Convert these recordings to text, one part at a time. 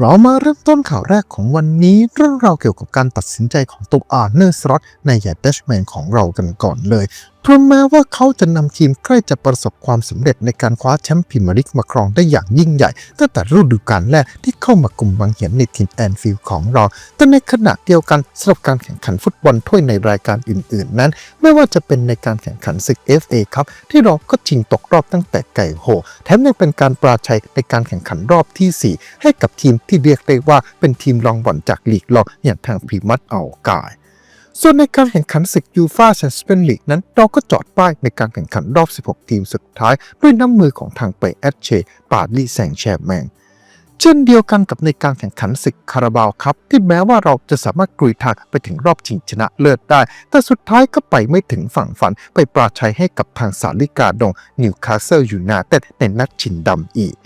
เรามาเริ่มต้นข่าวแรกของวันนี้เรื่องราวเกี่ยวกับการตัดสินใจของตัวอาร์เนอร์สล็อตในแยดเดชแมนของเรากันก่อนเลย เพราะแม้ว่าเขาจะนำทีมใกล้จะประสบความสำเร็จในการคว้าแชมป์พรีเมียร์ลีกมาครองได้อย่างยิ่งใหญ่ ตั้งแต่ฤดูกาลแรกที่เข้ามากลุ่มบางเหียนในทีมแอนฟิลด์ของเรา แต่ในขณะเดียวกันสำหรับการแข่งขันฟุตบอลถ้วยในรายการอื่น ๆ นั้น ไม่ว่าจะเป็นในการแข่งขันศึก FA ครับที่เราก็ชิงตกรอบตั้งแต่ไก่โห แถมยังเป็นการปราชัยในการแข่งขันรอบทีสี่4 ให้กับทีมที่เรียกได้ว่าเป็นทีมรองบอลจากลีกรองอย่างทางพรีมัตเอากาย ส่วนในการแข่งขันศึกยูฟาแชมเปี้ยนลีกนั้นเราก็จอดป้ายในการแข่งขันรอบ 16 ทีมสุดท้าย ด้วยน้ำมือของทางไปแอดเชปาลีแซงแชร์แมงเช่นเดียวกันกับในการแข่งขันศึกคาราบาวครับ ที่แม้ว่าเราจะสามารถกลุยทางไปถึงรอบชิงชนะเลิศได้ แต่สุดท้ายก็ไปไม่ถึงฝั่งฝันไปปราชัยให้กับทางสาลิกาดงนิวคาสเซิลยูไนเต็ดในนัดชิงดำอีก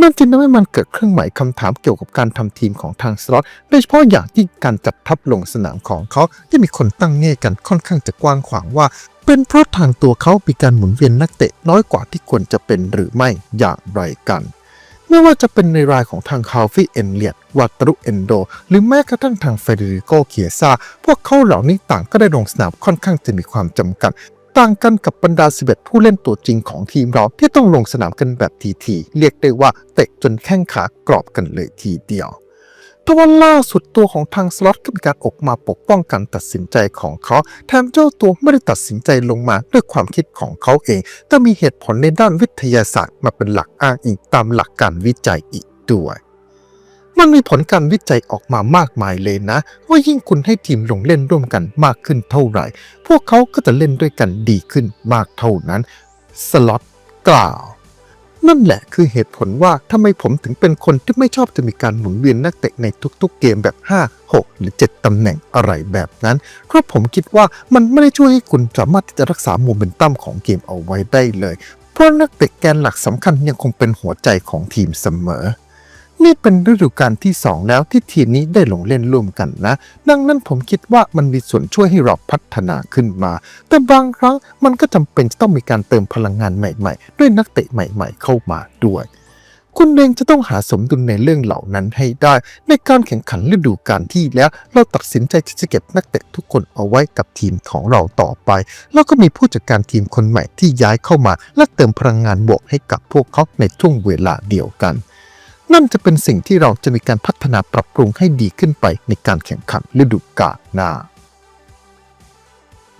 นั่นจึงทำให้มันเกิดเครื่องหมายคำถามเกี่ยวกับการทำทีมของทางสล็อตโดยเฉพาะอย่างยิ่การจัดทัพลงสนามของเขาที่มีคนตั้งแง่กันค่อนข้างจะกว้างขวางว่า เป็นเพราะทางตัวเขามีการหมุนเวียนนักเตะน้อยกว่าที่ควรจะเป็นหรือไม่อย่างไรกันไม่ว่าจะเป็นในรายของทางคาฟี่เอนเลียตวัตรุเอนโด หรือแม้กระทั่งทางเฟเดริโกเคียซาพวกเขาเหล่านี้ต่างก็ได้ลงสนามค่อนข้างจะมีความจำกัด ต่างกันกับบรรดา 11 ผู้เล่นตัวจริงของทีมเราที่ต้องลงสนามกันแบบทีๆเรียกได้ว่าเตะจนแข้งขากรอบกันเลยทีเดียวทว่าล่าสุดตัวของทางสล็อตก็มีการออกมาปกป้องการตัดสินใจของเขาแถมเจ้าตัวไม่ได้ตัดสินใจลงมาด้วยความคิดของเขาเอง แต่มีเหตุผลในด้านวิทยาศาสตร์มาเป็นหลักอ้างอิงตามหลักการวิจัยอีกด้วย มันมีผลการวิจัยออกมามากมายเลยนะ ว่ายิ่งคุณให้ทีมลงเล่นร่วมกันมากขึ้นเท่าไหร่ พวกเขาก็จะเล่นด้วยกันดีขึ้นมากเท่านั้น สล็อตกล่าว นั่นแหละคือเหตุผลว่าทำไมผมถึงเป็นคนที่ไม่ชอบจะมีการหมุนเวียนนักเตะในทุกๆเกมแบบ 5 6 หรือ 7ตำแหน่งอะไรแบบนั้น เพราะผมคิดว่ามันไม่ได้ช่วยให้คุณสามารถที่จะรักษาโมเมนตัมของเกมเอาไว้ได้เลย เพราะนักเตะแกนหลักสำคัญยังคงเป็นหัวใจของทีมเสมอ นี่เป็นฤดูกาลที่ 2 แล้วที่ทีมนี้ได้ลงเล่นร่วมกันนะ ดังนั้นผมคิดว่ามันมีส่วนช่วยให้เราพัฒนาขึ้นมา แต่บางครั้งมันก็จำเป็นจะต้องมีการเติมพลังงานใหม่ๆ ด้วยนักเตะใหม่ ๆ เข้ามาด้วยคุณเองจะต้องหาสมดุลในเรื่องเหล่านั้นให้ได้ ในการแข่งขันฤดูกาลที่แล้ว เราตัดสินใจที่จะเก็บนักเตะทุกคนเอาไว้กับทีมของเราต่อไป แล้วก็มีผู้จัดการทีมคนใหม่ที่ย้ายเข้ามา และเติมพลังงานบวกให้กับพวกเขาในช่วงเวลาเดียวกัน นั่นจะเป็นสิ่งที่เราจะมีการพัฒนาปรับปรุงให้ดีขึ้นไปในการแข่งขันฤดูกาลหน้า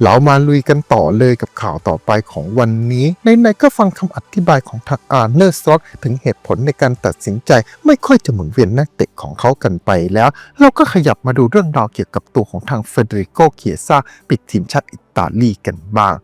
เรามาลุยกันต่อเลยกับข่าวต่อไปของวันนี้ในๆก็ฟังคำอธิบายของทางอาร์เนอร์สล็อตถึงเหตุผลในการตัดสินใจไม่ค่อยจะหมุนเวียนนักเตะของเขากันไปแล้ว เราก็ขยับมาดูเรื่องราวเกี่ยวกับตัวของทางเฟเดริโกเคียซาปิดทีมชาติอิตาลีกันบ้าง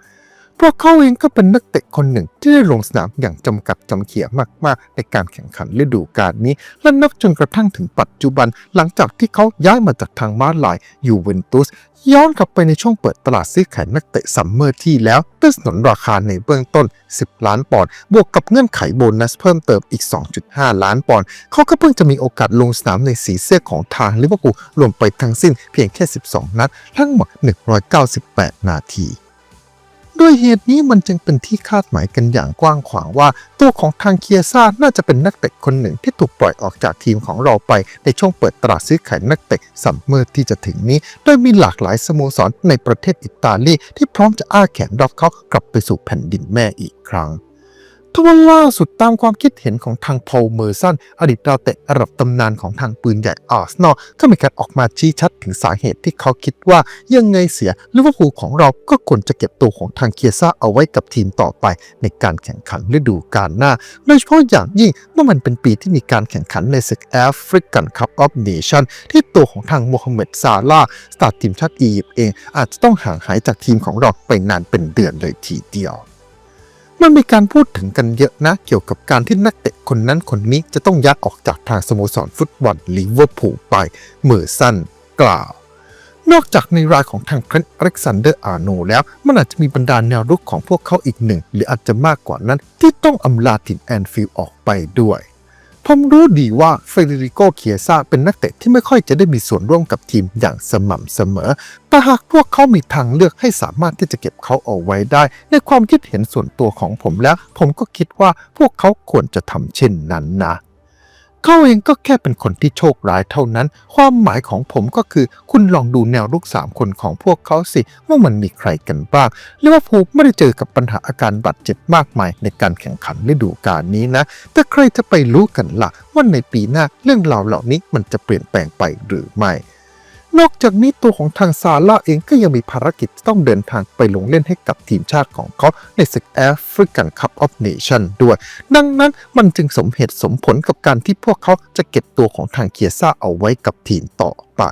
พราะเขาเองก็เป็นนักเตะคนหนึ่ง ที่ได้ลงสนามอย่างจำกัดจำเขียมากๆ ในการแข่งขันฤดูกาลนี้ และนับจนกระทั่งถึงปัจจุบัน หลังจากที่เขาย้ายมาจากทางมาลายยูเวนตุสย้อนกลับไปในช่วงเปิดตลาดซื้อขายนักเตะซัมเมอร์ที่แล้วด้วยสนนราคาในเบื้องต้น 10 ล้านปอนด์บวกกับเงื่อนไขโบนัสเพิ่มเติมอีก 2.5 ล้านปอนด์เขาก็เพิ่งจะมีโอกาสลงสนามในสีเสื้อของทางลิเวอร์พูลรวมไปทั้งสิ้นเพียงแค่ 12 นัด ทั้งหมด 198 นาที ด้วยเหตุนี้มันจึงเป็นที่คาดหมายกันอย่างกว้างขวางว่า ตัวของทางเคียซ่าน่าจะเป็นนักเตะคนหนึ่งที่ถูกปล่อยออกจากทีมของเราไป ในช่วงเปิดตลาดซื้อขายนักเตะสัมเมอร์ที่จะถึงนี้ โดยมีหลากหลายสโมสรในประเทศอิตาลีที่พร้อมจะอ้าแขนรับเขากลับไปสู่แผ่นดินแม่อีกครั้ง ทว่าล่าสุดตามความคิดเห็นของทางพอลเมอร์สันอดีตดาวเตะระดับตำนานของทางปืนใหญ่อาร์เซนอลก็มีการออกมาชี้ชัดถึงสาเหตุที่เขาคิดว่ายังไงเสียลิเวอร์พูลของเราก็ควรจะเก็บตัวของทางเคียซ่าเอาไว้กับทีมต่อไป ในการแข่งขันฤดูกาลหน้า โดยเฉพาะอย่างยิ่งเมื่อมันเป็นปีที่มีการแข่งขันในศึกแอฟริกันคัพออฟเนชั่นที่ตัวของทางโมฮัมเหม็ดซาลาสตาร์ทีมชาติอียิปต์เอง อาจจะต้องห่างหายจากทีมของเราไปนานเป็นเดือนเลยทีเดียว มันมีการพูดถึงกันเยอะนะ เกี่ยวกับการที่นักเตะคนนั้นคนนี้จะต้องย้ายออกจากทางสโมสรฟุตบอลลิเวอร์พูลไปเมอร์สันกล่าว นอกจากในรายของทางเครนอเล็กซานเดอร์อาร์โนแล้ว มันอาจจะมีบรรดาแนวรุกของพวกเขาอีกหนึ่ง หรืออาจจะมากกว่านั้นที่ต้องอำลาถิ่นแอนฟิลด์ออกไปด้วย ผมรู้ดีว่าเฟเดริโกเคียซาเป็นนักเตะที่ไม่ค่อยจะได้มีส่วนร่วมกับทีมอย่างสม่ำเสมอ แต่หากพวกเขามีทางเลือกให้สามารถที่จะเก็บเขาเอาไว้ได้ ในความคิดเห็นส่วนตัวของผมแล้ว ผมก็คิดว่าพวกเขาควรจะทำเช่นนั้นนะ เขาเองก็แค่เป็นคนที่โชคร้ายเท่านั้น ความหมายของผมก็คือ คุณลองดูแนวลูกสามคนของพวกเขาสิว่ามันมีใครกันบ้างลิเวอร์พูลไม่ได้เจอกับปัญหาอาการบาดเจ็บมากมายในการแข่งขันฤดูกาลนี้นะ แต่ใครจะไปรู้กันล่ะว่าในปีหน้าเรื่องราวเหล่านี้มันจะเปลี่ยนแปลงไปหรือไม่ นอกจากนี้ตัวของทางซาร่าเองก็ยังมีภารกิจต้องเดินทางไปลงเล่นให้กับทีมชาติของเขาในศึกแอฟริกันคัพออฟเนชั่นด้วย ดังนั้นมันจึงสมเหตุสมผลกับการที่พวกเขาจะเก็บตัวของทางเคียซ่าเอาไว้กับทีมต่อไป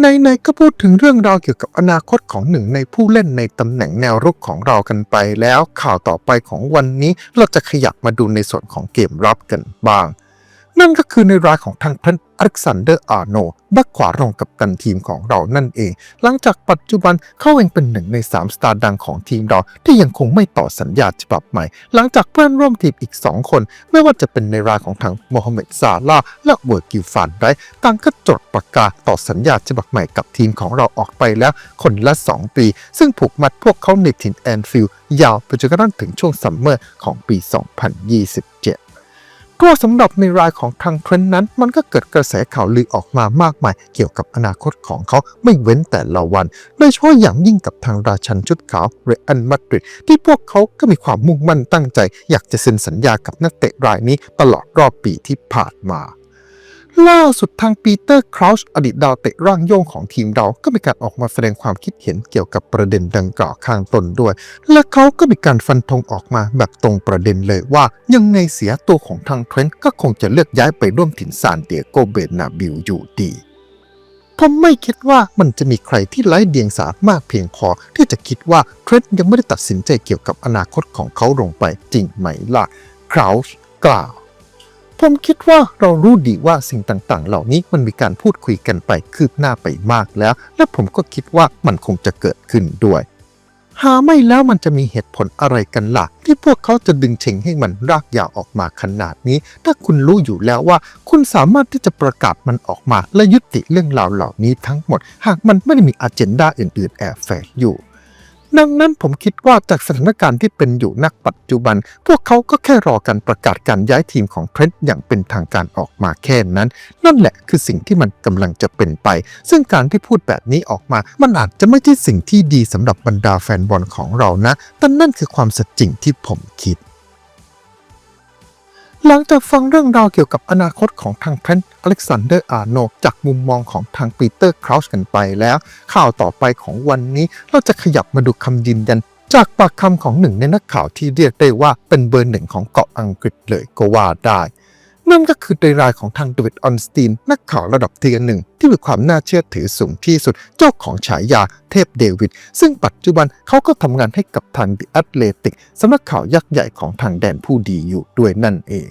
ในๆก็พูดถึงเรื่องราวเกี่ยวกับอนาคตของหนึ่งในผู้เล่นในตำแหน่งแนวรุกของเรากันไปแล้วข่าวต่อไปของวันนี้เราจะขยับมาดูในส่วนของเกมรับกันบ้าง นั่นก็คือในรายของทางพันอเล็กซานเดอร์อาร์โนบักขวารองกับกันทีมของเรานั่นเอง หลังจากปัจจุบันเขาเองเป็นหนึ่งใน 3 สตาร์ดังของทีมเรา ที่ยังคงไม่ต่อสัญญาฉบับใหม่ หลังจากเพื่อนร่วมทีมอีก 2 คน ไม่ว่าจะเป็นในรายของทางโมฮัมเหม็ดซาลาและเวอร์กิลฟานได้ต่างก็จดประกาศต่อสัญญาฉบับใหม่กับทีมของเราออกไปแล้วคนละ 2 ปี ซึ่งผูกมัดพวกเขาในถิ่นแอนฟิลด์ยาวไปจนกระทั่งถึงช่วงซัมเมอร์ของปี 2027 ก็สำหรับในรายของทางเทรนด์นั้น มันก็เกิดกระแสข่าวลือออกมามากมาย เกี่ยวกับอนาคตของเขาไม่เว้นแต่ละวัน โดยเฉพาะอย่างยิ่งกับทางราชันชุดขาวเรอันมาดริดที่พวกเขาก็มีความมุ่งมั่นตั้งใจ อยากจะเซ็นสัญญากับนักเตะรายนี้ตลอดรอบปีที่ผ่านมา ล่าสุดทางปีเตอร์คราวช์อดีตดาวเตะร่างโยงของทีมเราก็มีการออกมาแสดงความคิดเห็นเกี่ยวกับประเด็นดังกล่าวข้างต้นด้วย และเขาก็มีการฟันธงออกมาแบบตรงประเด็นเลยว่า ยังไงเสียตัวของทางเทรนต์ก็คงจะเลือกย้ายไปร่วมถิ่นซานเตียโกเบนาบิลอยู่ดีผมไม่คิดว่ามันจะมีใครที่ไร้เดียงสามากเพียงพอ ที่จะคิดว่าเทรนต์ยังไม่ได้ตัดสินใจเกี่ยวกับอนาคตของเขาลงไปจริงไหมล่ะคราวช์กล่าว ผมคิดว่าเรารู้ดีว่าสิ่งต่างๆ เหล่านี้มันมีการพูดคุยกันไปคืบหน้าไปมากแล้ว และผมก็คิดว่ามันคงจะเกิดขึ้นด้วย หาไม่แล้วมันจะมีเหตุผลอะไรกันล่ะ ที่พวกเขาจะดึงเชงให้มันรากยาวออกมาขนาดนี้ ถ้าคุณรู้อยู่แล้วว่า คุณสามารถที่จะประกาศมันออกมาและยุติเรื่องราวเหล่านี้ทั้งหมด หากมันไม่ได้มีอเจนดาอื่นๆแอบแฝงอยู่ ดังนั้นผมคิดว่าจากสถานการณ์ที่เป็นอยู่นักปัจจุบัน พวกเขาก็แค่รอการประกาศการย้ายทีมของเทรนต์อย่างเป็นทางการออกมาแค่นั้น นั่นแหละคือสิ่งที่มันกำลังจะเป็นไป ซึ่งการที่พูดแบบนี้ออกมา มันอาจจะไม่ใช่สิ่งที่ดีสำหรับบรรดาแฟนบอลของเรานะแต่นั่นคือความสัจจริงที่ผมคิด หลังจากฟังเรื่องราวเกี่ยวกับอนาคตของทางเทรนต์อเล็กซานเดอร์อาร์โนจากมุมมองของทางปีเตอร์คราวช์กันไปแล้ว ข่าวต่อไปของวันนี้เราจะขยับมาดูคำยืนยัน จากปากคำของหนึ่งในนักข่าวที่เรียกได้ว่าเป็นเบอร์หนึ่งของเกาะอังกฤษเลยก็ว่าได้ นั่นก็คือในรายของทางเดวิดออนสตีนนักข่าวระดับเทียร์หนึ่งที่มีความน่าเชื่อถือสูงที่สุดเจ้าของฉายาเทพเดวิด ซึ่งปัจจุบันเขาก็ทำงานให้กับทางเดอะแอตเลติกสำนักข่าวยักษ์ใหญ่ของทางแดนผู้ดีอยู่ด้วยนั่นเอง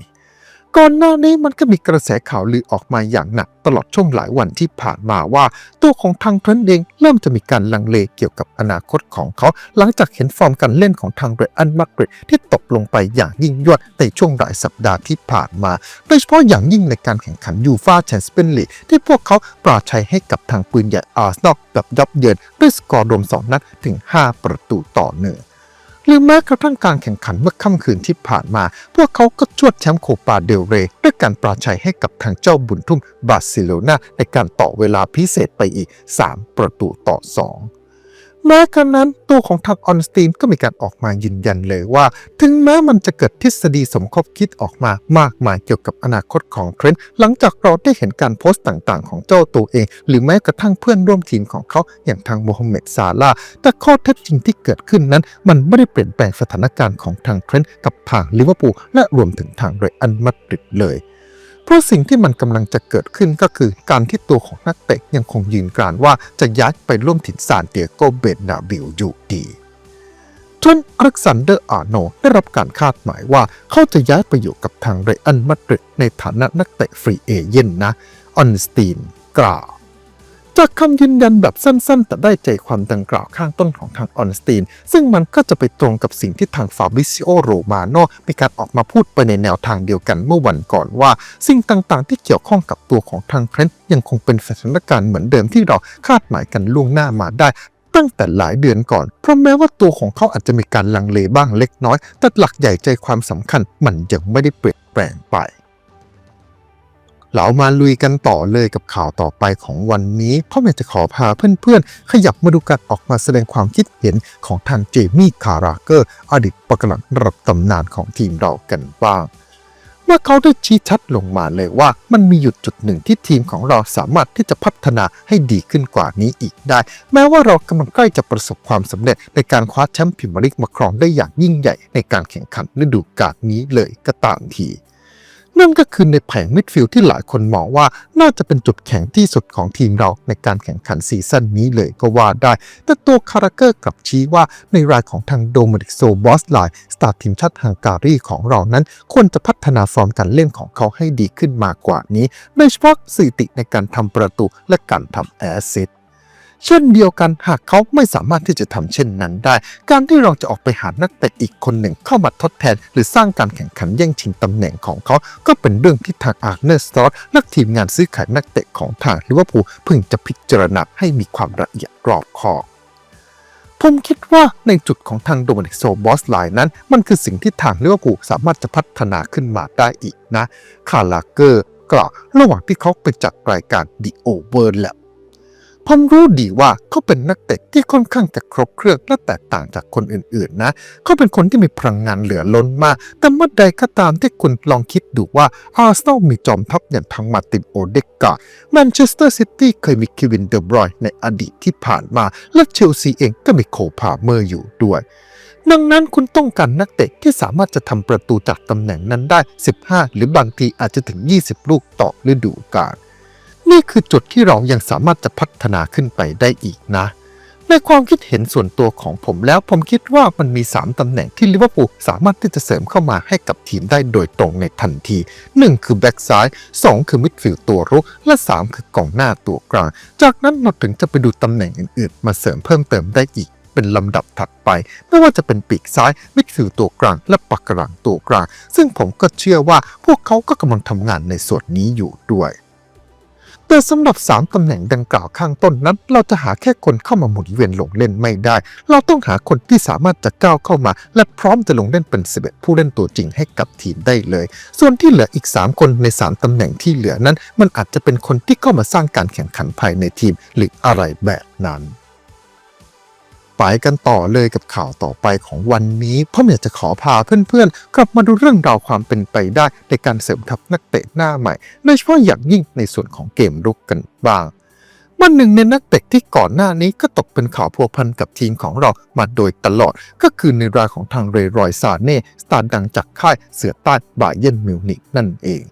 ก่อนหน้านี้มันก็มีกระแสข่าวลือออกมาอย่างหนัก ตลอดช่วงหลายวันที่ผ่านมาว่า ตัวของทางเทรนเองเริ่มจะมีการลังเลเกี่ยวกับอนาคตของเขา หลังจากเห็นฟอร์มการเล่นของทางเรอันมาร์กเรตที่ตกลงไปอย่างยิ่งยวดในช่วงหลายสัปดาห์ที่ผ่านมา โดยเฉพาะอย่างยิ่งในการแข่งขันยูฟาแชมเปี้ยนลีกที่พวกเขาปราชัยให้กับทางปืนใหญ่อาร์เซนอลแบบยับเยินด้วยสกอร์รวม2นัดถึง 5 ประตูต่อเนื่อง หรือแม้กระทั่งการแข่งขันเมื่อค่ำคืนที่ผ่านมา พวกเขาก็ชวดแชมป์โคปาเดลเรด้วยการปราชัยให้กับทางเจ้าบุญทุ่มบาร์เซโลนาในการต่อเวลาพิเศษไปอีก 3 ประตูต่อ 2 แม้กระนั้นตัวของทางออนสตีนก็มีการออกมายืนยันเลยว่า ถึงแม้มันจะเกิดทฤษฎีสมคบคิดออกมามากมายเกี่ยวกับอนาคตของเทรนต์หลังจากเราได้เห็นการโพสต์ต่างๆ ของเจ้าตัวเอง หรือแม้กระทั่งเพื่อนร่วมทีมของเขาอย่างทางโมฮัมเหม็ดซาลาแต่ข้อเท็จจริงที่เกิดขึ้นนั้น มันไม่ได้เปลี่ยนแปลงสถานการณ์ของทางเทรนต์กับทางลิเวอร์พูลและรวมถึงทางเรอัลมาดริดเลย เพราะสิ่งที่มันกำลังจะเกิดขึ้นก็คือการที่ตัวของนักเตะยังคงยืนกรานว่าจะย้ายไปร่วมถิ่นซานเตียโกเบนนาบิลอยู่ดีทรนอเล็กซานเดอร์อาโนได้รับการคาดหมายว่าเขาจะย้ายไปอยู่กับทางเรอัลมาดริดในฐานะนักเตะฟรีเอเย่นนะออนสตีนกล่าว จากคำยืนยันแบบสั้นๆ แต่ได้ใจความดังกล่าวข้างต้นของทางออนสตีน ซึ่งมันก็จะไปตรงกับสิ่งที่ทางฟาบริซิโอโรมาโนมีการออกมาพูดไปในแนวทางเดียวกันเมื่อวันก่อนว่า สิ่งต่างๆ ที่เกี่ยวข้องกับตัวของทางเทรนต์ยังคงเป็นสถานการณ์เหมือนเดิมที่เราคาดหมายกันล่วงหน้ามาได้ตั้งแต่หลายเดือนก่อน เพราะแม้ว่าตัวของเขาอาจจะมีการลังเลบ้างเล็กน้อย แต่หลักใหญ่ใจความสำคัญมันยังไม่ได้เปลี่ยนแปลงไป เรามาลุยกันต่อเลยกับข่าวต่อไปของวันนี้พราะอยากจะขอพาเพื่อนๆ ขยับมาดูการออกมาแสดงความคิดเห็นของทางเจมี่คาราเกอร์ อดีตปกหลังระดับตำนานของทีมเรากันบ้างเมื่อเขาได้ชี้ชัดลงมาเลยว่ามันมีหยุดจุดหนึ่งที่ทีมของเราสามารถที่จะพัฒนาให้ดีขึ้นกว่านี้อีกได้ แม้ว่าเรากำลังใกล้จะประสบความสำเร็จในการคว้าแชมป์พรีเมียร์ลีกมาครองได้อย่างยิ่งใหญ่ในการแข่งขันฤดูกาลนี้เลยก็ตามที นั่นก็คือในแผงมิดฟิลด์ที่หลายคนมองว่าน่าจะเป็นจุดแข็งที่สุดของทีมเราในการแข่งขันซีซั่นนี้เลยก็ว่าได้ แต่ตัวคาราเกอร์กลับชี้ว่าในรายของทางโดมินิกโซบอสไลน์สตาร์ทีมชาติฮังการีของเรานั้น ควรจะพัฒนาฟอร์มการเล่นของเขาให้ดีขึ้นมากกว่านี้ โดยเฉพาะสถิติในการทำประตูและการทำแอสซิส เช่นเดียวกันหากเขาไม่สามารถที่จะทำเช่นนั้นได้ การที่เราจะออกไปหานักเตะอีกคนหนึ่งเข้ามาทดแทน หรือสร้างการแข่งขันแย่งชิงตำแหน่งของเขา ก็เป็นเรื่องที่ทางอาร์เนสตอสนักทีมงานซื้อขายนักเตะของทางลิเวอร์พูลพึงจะพิจารณาให้มีความละเอียดรอบคอบผมคิดว่าในจุดของทางโดมินิกโซบอสไลน์นั้น มันคือสิ่งที่ทางลิเวอร์พูลสามารถจะพัฒนาขึ้นมาได้อีกนะ คาลาเกอร์กล่าวระหว่างที่เขาไปจัดรายการ The Over Lab ผมรู้ดีว่าเขาเป็นนักเตะที่ค่อนข้างจะครบเครื่องและแตกต่างจากคนอื่นๆ นะ เขาเป็นคนที่มีพลังงานเหลือล้นมาก แต่เมื่อใดก็ตามที่คุณลองคิดดูว่าอาร์เซนอลมีจอมทัพอย่างทางมาร์ตินโอเดกกาแมนเชสเตอร์ซิตี้เคยมีเควินเดอบรอยในอดีตที่ผ่านมา และเชลซีเองก็มีโคพาเมอร์อยู่ด้วยดังนั้นคุณต้องการนักเตะที่สามารถจะทำประตูจากตำแหน่งนั้นได้ 15 หรือบางทีอาจจะถึง 20 ลูกต่อฤดูกาล นี่คือจุดที่เรายังสามารถจะพัฒนาขึ้นไปได้อีกนะ ในความคิดเห็นส่วนตัวของผมแล้วผมคิดว่ามันมี 3ตำแหน่งที่ลิเวอร์พูลสามารถที่จะเสริมเข้ามาให้กับทีมได้โดยตรงในทันที 1 คือแบ็กซ้าย 2 คือมิดฟิลด์ตัวรุก และ 3 คือกองหน้าตัวกลาง จากนั้นเราถึงจะไปดูตำแหน่งอื่นๆ มาเสริมเพิ่มเติมได้อีกเป็นลำดับถัดไป ไม่ว่าจะเป็นปีกซ้ายมิดฟิลด์ตัวกลาง และปักกลางตัวกลาง ซึ่งผมก็เชื่อว่าพวกเขาก็กำลังทำงานในส่วนนี้อยู่ด้วย แต่สำหรับ 3ตำแหน่งดังกล่าวข้างต้นนั้น เราจะหาแค่คนเข้ามาหมุนเวียนลงเล่นไม่ได้ เราต้องหาคนที่สามารถจะก้าวเข้ามา และพร้อมจะลงเล่นเป็น 11 ผู้เล่นตัวจริงให้กับทีมได้เลย ส่วนที่เหลืออีก 3 คนใน 3ตำแหน่งที่เหลือนั้น มันอาจจะเป็นคนที่เข้ามาสร้างการแข่งขันภายในทีมหรืออะไรแบบนั้น ไปกันต่อเลยกับข่าวต่อไปของวันนี้เพราะอยากจะขอพาเพื่อนๆ กลับมาดูเรื่องราวความเป็นไปได้ในการเสริมทัพนักเตะหน้าใหม่โดยเฉพาะอย่างยิ่งในส่วนของเกมรุกกันบ้างมันหนึ่งในนักเตะที่ก่อนหน้านี้ก็ตกเป็นข่าวพัวพันกับทีมของเรามาโดยตลอด ก็คือในรายของทางเรย์รอยซาเน่สตาร์ดังจากค่ายเสือใต้บาเยนมิวนิกนั่นเอง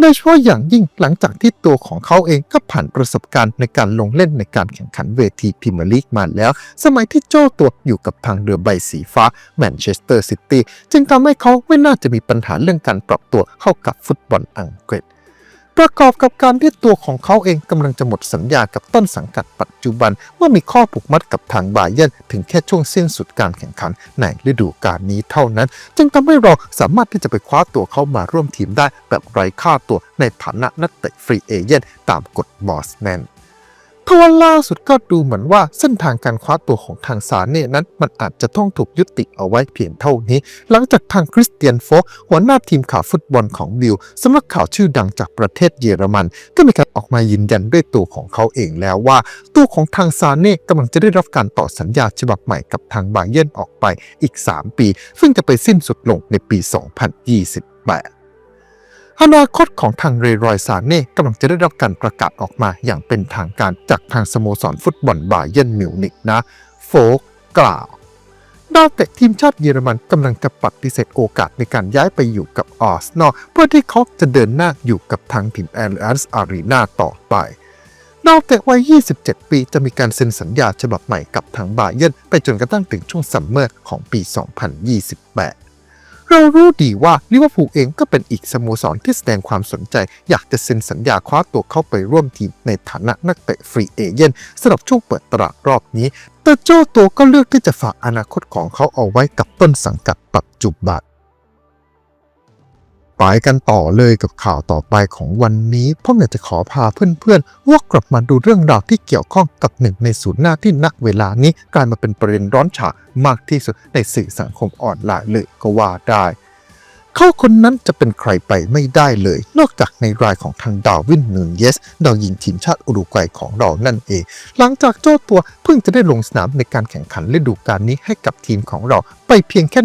โดยเฉพาะอย่างยิ่งหลังจากที่ตัวของเขาเองก็ผ่านประสบการณ์ในการลงเล่นในการแข่งขันเวทีพรีเมียร์ลีกมาแล้ว สมัยที่โจ้ตัวอยู่กับทางเรือใบสีฟ้าแมนเชสเตอร์ซิตี้จึงทำให้เขาไม่น่าจะมีปัญหาเรื่องการปรับตัวเข้ากับฟุตบอลอังกฤษ ประกอบกับการที่ตัวของเขาเองกำลังจะหมดสัญญากับต้นสังกัดปัจจุบัน ว่ามีข้อผูกมัดกับทางบาเยร์นถึงแค่ช่วงสิ้นสุดการแข่งขันในฤดูกาลนี้เท่านั้น จึงทำให้เราสามารถที่จะไปคว้าตัวเขามาร่วมทีมได้แบบไร้ค่าตัวในฐานะนักเตะฟรีเอเจนต์ตามกฎบอสแมน ทว่าล่าสุดก็ดูเหมือนว่าเส้นทางการคว้าตัวของทางซารเน่นั้น มันอาจจะต้องถูกยุติเอาไว้เพียงเท่านี้ หลังจากทางคริสเตียนโฟกหัวหน้าทีมข่าวฟุตบอลของบิลสำนักข่าวชื่อดังจากประเทศเยอรมัน ก็มีการออกมายืนยันด้วยตัวของเขาเองแล้วว่า ตัวของทางซาเน่กำลังจะได้รับการต่อสัญญาฉบับใหม่กับทางบาเยร์นออกไปอีก 3 ปี ซึ่งจะไปสิ้นสุดลงในปี 2028 อนาคตของทางเรรอยซาเน่กำลังจะได้รับการประกาศออกมาอย่างเป็นทางการจากทางสโมสรฟุตบอลบาเยนมิวนิกนะ โฟกกล่าวดาวเตะทีมชาติเยอรมันกำลังจะปฏิเสธโอกาสในการย้ายไปอยู่กับอาร์เซนอลเพื่อที่เขาจะเดินหน้าอยู่กับทางทีมแอร์อันส์อารีนาต่อไปดาวเตะวัย 27 ปีจะมีการเซ็นสัญญาฉบับใหม่กับทางบาเยนไปจนกระทั่งถึงช่วงซัมเมอร์ของปี 2028 เรารู้ดีว่าลิเวอร์พูลเองก็เป็นอีกสโมสรที่แสดงความสนใจ อยากจะเซ็นสัญญาคว้าตัวเข้าไปร่วมทีมในฐานะนักเตะฟรีเอเจนต์สำหรับช่วงเปิดตลาดรอบนี้ แต่เจ้าตัวก็เลือกที่จะฝากอนาคตของเขาเอาไว้กับต้นสังกัดปัจจุบัน ไปกันต่อเลยกับข่าวต่อไปของวันนี้ผมอยากจะขอพาเพื่อนๆวกกลับมาดูเรื่องราวที่เกี่ยวข้องกับหนึ่งในศูนย์หน้าที่นักเวลานี้กลายมาเป็นประเด็นร้อนฉามากที่สุดในสื่อสังคมออนไลน์เลยก็ว่าได้ เขาคนนั้นจะเป็นใครไปไม่ได้เลย นอกจากในรายของทางดาวินนูนเยส ดาวยิงทีมชาติอุรุกวัยของเรานั่นเอง หลังจากเจ้าตัวเพิ่งจะได้ลงสนามในการแข่งขันฤดูกาลนี้ให้กับทีมของเราไปเพียงแค่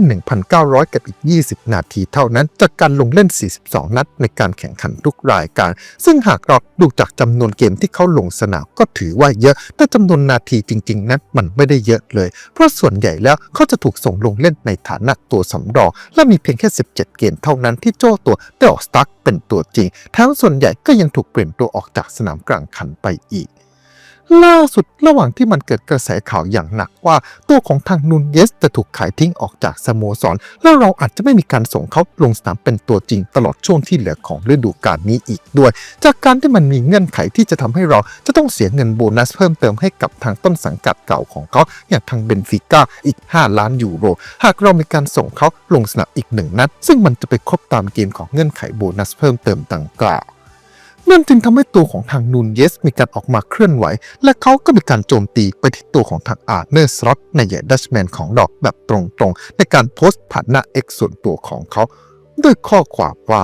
1,900 กับอีก 20 นาทีเท่านั้น จากการลงเล่น 42 นัดในการแข่งขันทุกรายการ ซึ่งหากเราดูจากจำนวนเกมที่เขาลงสนามก็ถือว่าเยอะ แต่จำนวนนาทีจริง ๆ นั้นมันไม่ได้เยอะเลย เพราะส่วนใหญ่แล้วเขาจะถูกส่งลงเล่นในฐานะตัวสำรองและมีเพียงแค่ 17เกมเท่านั้นที่โจ้ตัวได้ออกสตาร์ทเป็นตัวจริง ทั้งส่วนใหญ่ก็ยังถูกเปลี่ยนตัวออกจากสนามกลางขันไปอีก ล่าสุดระหว่างที่มันเกิดกระแสข่าวอย่างหนักว่า ตัวของทางนูนเยสจะถูกขายทิ้งออกจากสโมสร แล้วเราอาจจะไม่มีการส่งเขาลงสนามเป็นตัวจริงตลอดช่วงที่เหลือของฤดูกาลนี้อีกด้วย จากการที่มันมีเงื่อนไขที่จะทำให้เราจะต้องเสียเงินโบนัสเพิ่มเติมให้กับทางต้นสังกัดเก่าของเขาอย่างทางเบนฟิก้าอีก 5 ล้านยูโร หากเรามีการส่งเขาลงสนามอีกหนึ่งนัดซึ่งมันจะไปครบตามเกณฑ์ของเงื่อนไขโบนัสเพิ่มเติมดังกล่าว นั่นจึงทำให้ตัวของทางนูนเยสมีการออกมาเคลื่อนไหว และเขาก็มีการโจมตีไปที่ตัวของทางอาร์เนอร์สล็อตในใหญ่ดัชแมนของดอกแบบตรงๆ ในการโพสต์ผ่านหน้า X ส่วนตัวของเขา ด้วยข้อความว่า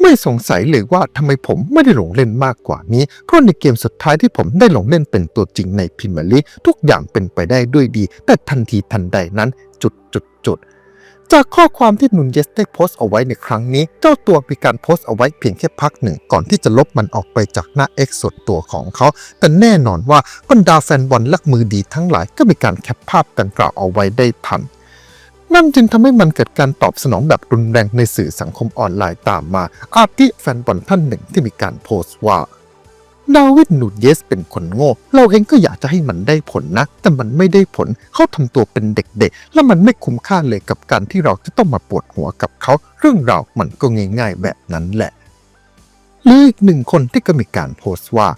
ไม่สงสัยเลยว่าทำไมผมไม่ได้ลงเล่นมากกว่านี้ เพราะในเกมสุดท้ายที่ผมได้ลงเล่นเป็นตัวจริงในพรีเมลีทุกอย่างเป็นไปได้ด้วยดี แต่ทันทีทันใดนั้น จุดจุดจุด จากข้อความที่นุนเยสได้โพสต์เอาไว้ในครั้งนี้ เจ้าตัวมีการโพสต์เอาไว้เพียงแค่พักหนึ่ง ก่อนที่จะลบมันออกไปจากหน้า X ส่วนตัวของเขา แต่แน่นอนว่าบรรดาแฟนบอลลักมือดีทั้งหลายก็มีการแคปภาพดังกล่าวเอาไว้ได้ทัน นั่นจึงทำให้มันเกิดการตอบสนองแบบรุนแรงในสื่อสังคมออนไลน์ตามมา อาทิแฟนบอลท่านหนึ่งที่มีการโพสต์ว่า ดาวิดนูนเยสเป็นคนโง่ เราเองก็อยากจะให้มันได้ผลนะ แต่มันไม่ได้ผลเขาทำตัวเป็นเด็กๆ และมันไม่คุ้มค่าเลยกับการที่เราจะต้องมาปวดหัวกับเขา เรื่องราวมันก็ง่ายๆแบบนั้นแหละหรืออีกหนึ่งคนที่ก็มีการโพสต์ว่า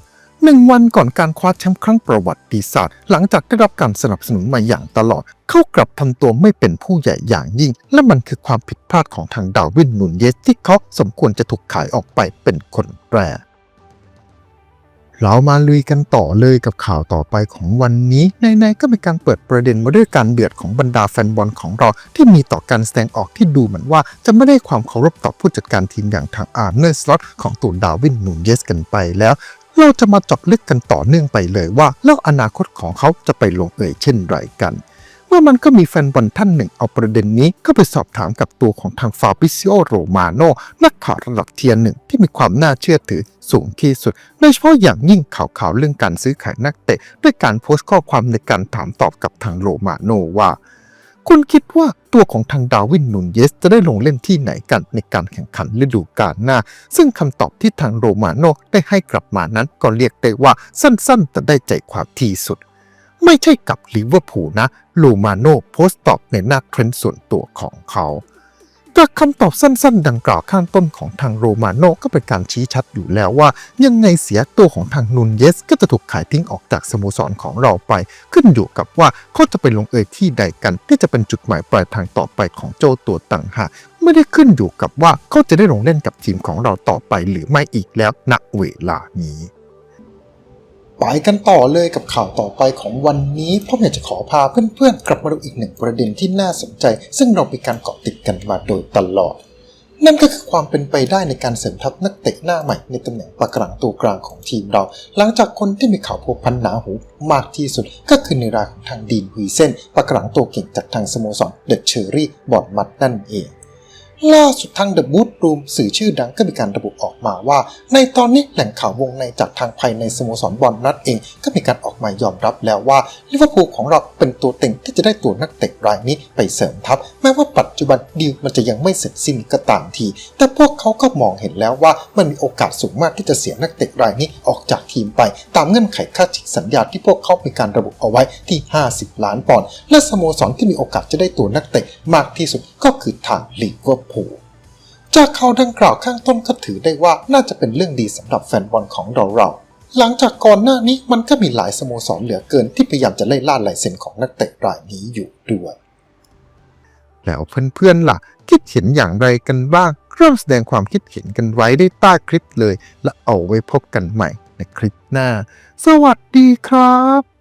หนึ่งวันก่อนการคว้าแชมป์ครั้งประวัติศาสตร์ หลังจากได้รับการสนับสนุนมาอย่างตลอด เขากลับทำตัวไม่เป็นผู้ใหญ่อย่างยิ่ง และมันคือความผิดพลาดของทางดาวินนูนเยสที่เขาสมควรจะถูกขายออกไปเป็นคนแรก เรามาลุยกันต่อเลยกับข่าวต่อไปของวันนี้ในๆก็เป็นการเปิดประเด็นมาด้วยการเดือดของบรรดาแฟนบอลของเราที่มีต่อการแสดงออกที่ดูเหมือนว่าจะไม่ได้ความเคารพต่อผู้จัดการทีมอย่างทางอาร์เนอร์สล็อตของตูนดาวินนูนเยสกันไปแล้ว เราจะมาเจาะลึกกันต่อเนื่องไปเลยว่า แล้วอนาคตของเขาจะไปลงเอยเช่นไรกัน เมื่อมันก็มีแฟนบอลท่านหนึ่งเอาประเด็นนี้ก็ไปสอบถามกับตัวของทางฟาบิซิโอโรมาโนนักข่าวระดับเทียร์หนึ่งที่มีความน่าเชื่อถือสูงที่สุด โดยเฉพาะอย่างยิ่งข่าวข่าวเรื่องการซื้อขายนักเตะ ด้วยการโพสต์ข้อความในการถามตอบกับทางโรมาโนว่า คุณคิดว่าตัวของทางดาวินนูนเยส จะได้ลงเล่นที่ไหนกันในการแข่งขันฤดูกาลหน้า ซึ่งคำตอบที่ทางโรมาโนได้ให้กลับมานั้นก็เรียกได้ว่าสั้นๆ แต่ได้ใจความที่สุด ไม่ใช่กับลิเวอร์พูลนะโรมาโนโพสต์ตอบในหน้าเทรนด์ส่วนตัวของเขาจากคำตอบสั้นๆ ดังกล่าวข้างต้นของทางโรมาโนก็เป็นการชี้ชัดอยู่แล้วว่า ยังไงเสียตัวของทางนูนเยส ก็จะถูกขายทิ้งออกจากสโมสรของเราไป ขึ้นอยู่กับว่าเขาจะไปลงเอยที่ใดกัน ที่จะเป็นจุดหมายปลายทางต่อไปของเจ้าตัวต่างหากไม่ได้ขึ้นอยู่กับว่าเขาจะได้ลงเล่นกับทีมของเราต่อไปหรือไม่อีกแล้วณเวลานี้ ไปกันต่อเลยกับข่าวต่อไปของวันนี้พ่ออยากจะขอพาเพื่อนๆ กลับมาดูอีกหนึ่งประเด็นที่น่าสนใจ ซึ่งเรามีการเกาะติดกันมาโดยตลอด นั่นก็คือความเป็นไปได้ในการเสริมทัพนักเตะหน้าใหม่ในตำแหน่งปากกลางตัวกลางของทีมเรา หลังจากคนที่มีข่าวพัวพันหนาหูมากที่สุด ก็คือในรายของทางดีนฮุยเซนปากกลางตัวเก่งจากทางสโมสรเดอะเชอรี่บอร์ดมัดนั่นเอง ล่าสุดทาง The Boot Room สื่อชื่อดังก็มีการระบุออกมาว่า ในตอนนี้แหล่งข่าววงในจากทางภายในสโมสรบอลนัดเองก็มีการออกมายอมรับแล้วว่าลิเวอร์พูลของเราเป็นตัวเต็งที่จะได้ตัวนักเตะรายนี้ไปเสริมทัพ แม้ว่าปัจจุบันดีลมันจะยังไม่เสร็จสิ้นก็ตามที แต่พวกเขาก็มองเห็นแล้วว่ามันมีโอกาสสูงมากที่จะเสียนักเตะรายนี้ออกจากทีมไป ตามเงื่อนไขค่าฉีกสัญญาที่พวกเขามีการระบุเอาไว้ที่ 50 ล้านปอนด์และสโมสรที่มีโอกาสจะได้ตัวนักเตะมากที่สุดก็คือทางลิเวอร์พูลจากข่าวดังกล่าวข้างต้นก็ถือได้ว่าน่าจะเป็นเรื่องดีสำหรับแฟนบอลของเราเรา หลังจากก่อนหน้านี้มันก็มีหลายสโมสรเหลือเกินที่พยายามจะไล่ล่าลายเซ็นของนักเตะรายนี้อยู่ด้วย แล้วเพื่อนๆล่ะ คิดเห็นอย่างไรกันบ้างเริ่มแสดงความคิดเห็นกันไว้ได้ใต้คลิปเลย และเอาไว้พบกันใหม่ในคลิปหน้า สวัสดีครับ